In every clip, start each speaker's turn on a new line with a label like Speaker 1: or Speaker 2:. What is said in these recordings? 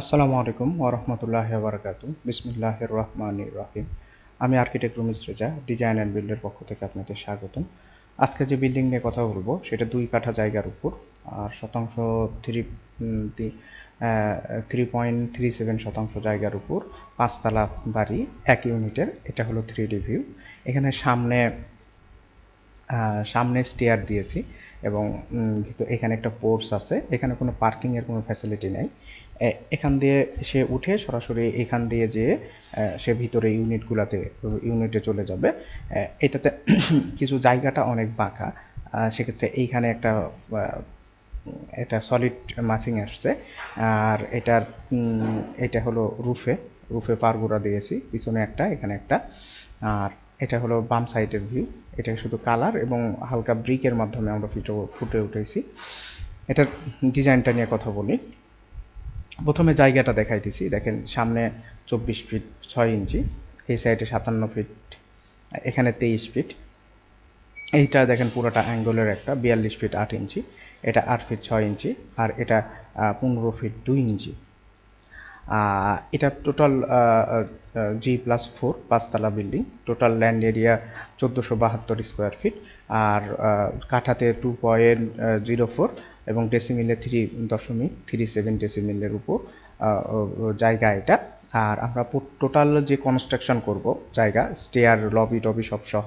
Speaker 1: আসসালামু আলাইকুম ওরহমতুল্লাহ বারকাতু বিসমিল্লাহ রহমান রাহিম। আমি architect Rumis Reza, design and বিল্ডের পক্ষ থেকে আপনাদের স্বাগতম। আজকে যে বিল্ডিং নিয়ে কথা বলব, সেটা দুই কাঠা জায়গার উপর। আর শতাংশ three three point three seven শতাংশ জায়গার উপর পাঁচতলা বাড়ি, এক ইউনিটের। এটা হলো থ্রি ডি ভিউ এখানে সামনে সামনে স্টেয়ার দিয়েছি এবং এখানে একটা পোর্স আছে। এখানে কোনো পার্কিংয়ের কোনো ফ্যাসিলিটি নেই। এখান দিয়ে সে উঠে সরাসরি এখান দিয়ে যেয়ে সে ভিতরে ইউনিটগুলোতে ইউনিটে চলে যাবে। এটাতে কিছু জায়গাটা অনেক বাঁকা। সেক্ষেত্রে এইখানে একটা এটা সলিড মাসিং আসছে। আর এটার এটা হলো রুফে রুফে পারগুড়া দিয়েছি। পিছনে একটা, এখানে একটা। আর এটা হলো বাম সাইডের ভিউ এটা শুধু কালার এবং হালকা ব্রিকের মাধ্যমে আমরা ফুটে ফুটে উঠেছি। এটার ডিজাইনটা নিয়ে কথা বলি। প্রথমে জায়গাটা দেখাইতেছি। দেখেন, সামনে চব্বিশ ফিট ছয় ইঞ্চি, এই সাইডে সাতান্ন ফিট এখানে তেইশ ফিট এইটা দেখেন পুরোটা অ্যাঙ্গলের একটা, বিয়াল্লিশ ফিট আট ইঞ্চি। এটা আট ফিট ছয় ইঞ্চি, আর এটা পনেরো ফিট দুই ইঞ্চি। এটা টোটাল জি প্লাস ফোর পাঁচতলা বিল্ডিং টোটাল ল্যান্ড এরিয়া চোদ্দোশো বাহাত্তর স্কোয়ার ফিট আর কাঠাতে টু পয়েন্ট জিরো ফোর এবং ডেসিমিলে থ্রি দশমিক থ্রি সেভেন ডেসিমিলের উপর জায়গা এটা। আর আমরা টোটাল যে কনস্ট্রাকশন করব, জায়গা স্টেয়ার লবি টবি সব সহ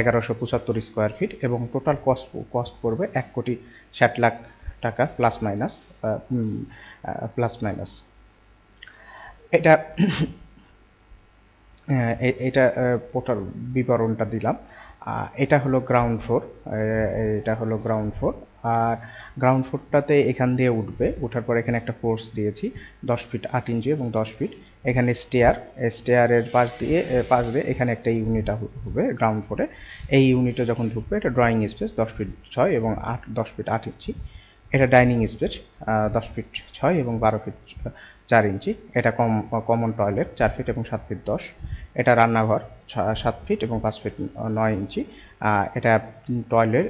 Speaker 1: এগারোশো পঁচাত্তর স্কোয়ার ফিট এবং টোটাল কস্ট কস্ট পড়বে এক কোটি ষাট লাখ টাকা প্লাস মাইনাস প্লাস মাইনাস এটা এটা পোটার বিবরণটা দিলাম। এটা হলো গ্রাউন্ড ফ্লোর এটা হলো গ্রাউন্ড ফ্লোর আর গ্রাউন্ড ফ্লোরটাতে এখান দিয়ে উঠবে। ওঠার পর এখানে একটা ফোর্স দিয়েছি, দশ ফিট আট ইঞ্চি এবং দশ ফিট এখানে স্টেয়ার স্টেয়ারের পাশ দিয়ে পাশ দিয়ে এখানে একটা ইউনিট হবে গ্রাউন্ড ফ্লোরে এই ইউনিটে যখন ঢুকবে, এটা ড্রয়িং স্পেস দশ ফিট ছয় এবং আট, দশ ফিট আট ইঞ্চি এটা ডাইনিং স্পেস দশ ফিট ছয় এবং বারো ফিট চার ইঞ্চি। এটা কম, কমন টয়লেট, চার ফিট এবং সাত ফিট দশ। এটা রান্নাঘর সাত ফিট এবং পাঁচ ফিট নয় ইঞ্চি। এটা টয়লেট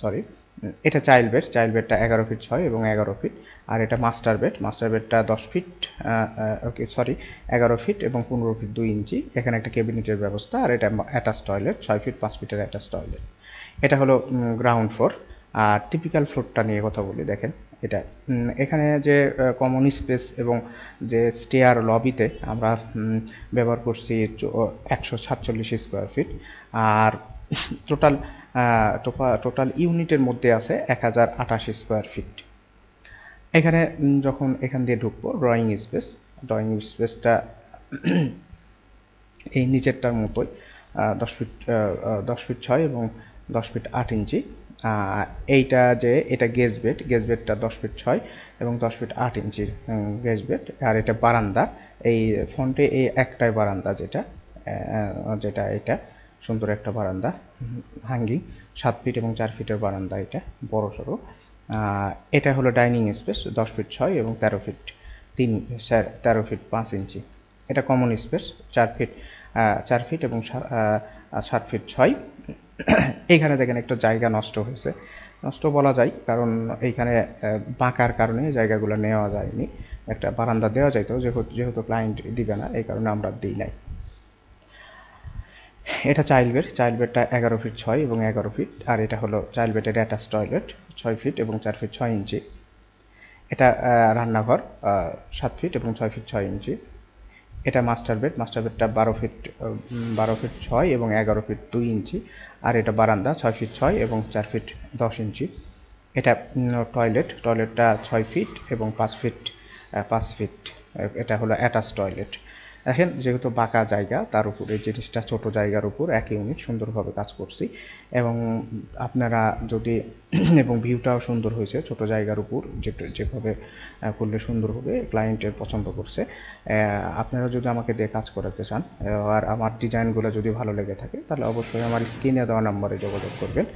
Speaker 1: সরি এটা চাইল্ড বেড, চাইল্ড বেডটা এগারো ফিট ছয় এবং এগারো ফিট। আর এটা মাস্টার বেড, মাস্টার বেডটা দশ ফিট ওকে সরি এগারো ফিট এবং পনেরো ফিট দুই ইঞ্চি। এখানে একটা ক্যাবিনেটের ব্যবস্থা আর এটা অ্যাটাচ টয়লেট, ছয় ফিট পাঁচ ফিটের অ্যাটাচ টয়লেট। এটা হলো গ্রাউন্ড ফ্লোর আর টিপিক্যাল ফ্লোরটা নিয়ে কথা বলি, দেখেন, এটা এখানে যে কমন স্পেস এবং যে স্টেয়ার লবিতে আমরা ব্যবহার করছি একশো সাতচল্লিশ স্কোয়ার ফিট আর টোটাল টোটাল ইউনিটের মধ্যে আছে এক হাজার আটাশি স্কোয়ার ফিট এখানে যখন এখান দিয়ে ঢুকবো ড্রয়িং স্পেস ড্রয়িং স্পেসটা এই নিচেরটার মতোই দশ ফিট দশ ফিট ছয় এবং দশ ফিট আট ইঞ্চি। এইটা যে, এটা গেজ বেড গেজ বেডটা দশ ফিট ছয় এবং দশ ফিট আট ইঞ্চির গেজ বেড আর এটা বারান্দা, এই ফ্রন্টে এই একটাই বারান্দা যেটা যেটা এটা, সুন্দর একটা বারান্দা হাঙ্গিং সাত ফিট এবং চার ফিটের বারান্দা এটা, বড় সড়ো। এটা হলো ডাইনিং স্পেস দশ ফিট ছয় এবং তেরো ফিট তিন তেরো ফিট পাঁচ ইঞ্চি। এটা কমন স্পেস চার ফিট চার ফিট এবং সাত ফিট ছয়। এইখানে দেখেন একটা জায়গা নষ্ট হয়েছে। নষ্ট বলা যায়, কারণ এইখানে বাঁকার কারণে জায়গাগুলো নেওয়া যায়নি। একটা বারান্দা দেওয়া যাইতো, যেহেতু যেহেতু ক্লায়েন্ট দিবে না, এই কারণে আমরা দিই নাই। এটা চাইল্ড বেড চাইল্ড বেডটা এগারো ফিট ছয় এবং এগারো ফিট আর এটা হলো চাইল্ড বেডের অ্যাটাচ টয়লেট ছয় ফিট এবং চার ফিট ছয় ইঞ্চি। এটা রান্নাঘর সাত ফিট এবং ছয় ফিট ছয় ইঞ্চি। এটা মাস্টার বেড মাস্টার বেডটা বারো ফিট বারো ফিট ছয় এবং এগারো ফিট দুই ইঞ্চি। আর এটা বারান্দা, ছয় ফিট ছয় এবং চার ফিট দশ ইঞ্চি। এটা টয়লেট টয়লেটটা ছয় ফিট এবং পাঁচ ফিট পাঁচ ফিট এটা হলো অ্যাটাচ টয়লেট দেখেন, যেহেতু বাঁকা জায়গা, তার উপর এই জিনিসটা ছোট জায়গার উপর, এক ইউনিট সুন্দরভাবে কাজ করছি। এবং আপনারা যদি এবং ভিউটাও সুন্দর হয়েছে, ছোট জায়গার উপর যেভাবে করলে সুন্দর হবে ক্লায়েন্টের পছন্দ করছে। আপনারা যদি আমাকে দিয়ে কাজ করাতে চান আর আমার ডিজাইনগুলো যদি ভালো লেগে থাকে, তাহলে অবশ্যই আমার স্ক্রিনে দেওয়া নম্বরে যোগাযোগ করবেন।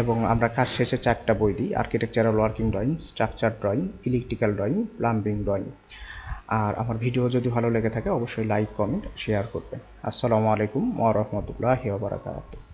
Speaker 1: এবং আমরা কাজ শেষে চারটা বই দিই architectural working drawing structure drawing electrical drawing plumbing drawing আর আমার ভিডিও যদি ভালো লেগে থাকে, অবশ্যই লাইক কমেন্ট শেয়ার করবেন। আসসালামু আলাইকুম ওয়া বারাকাতুহু।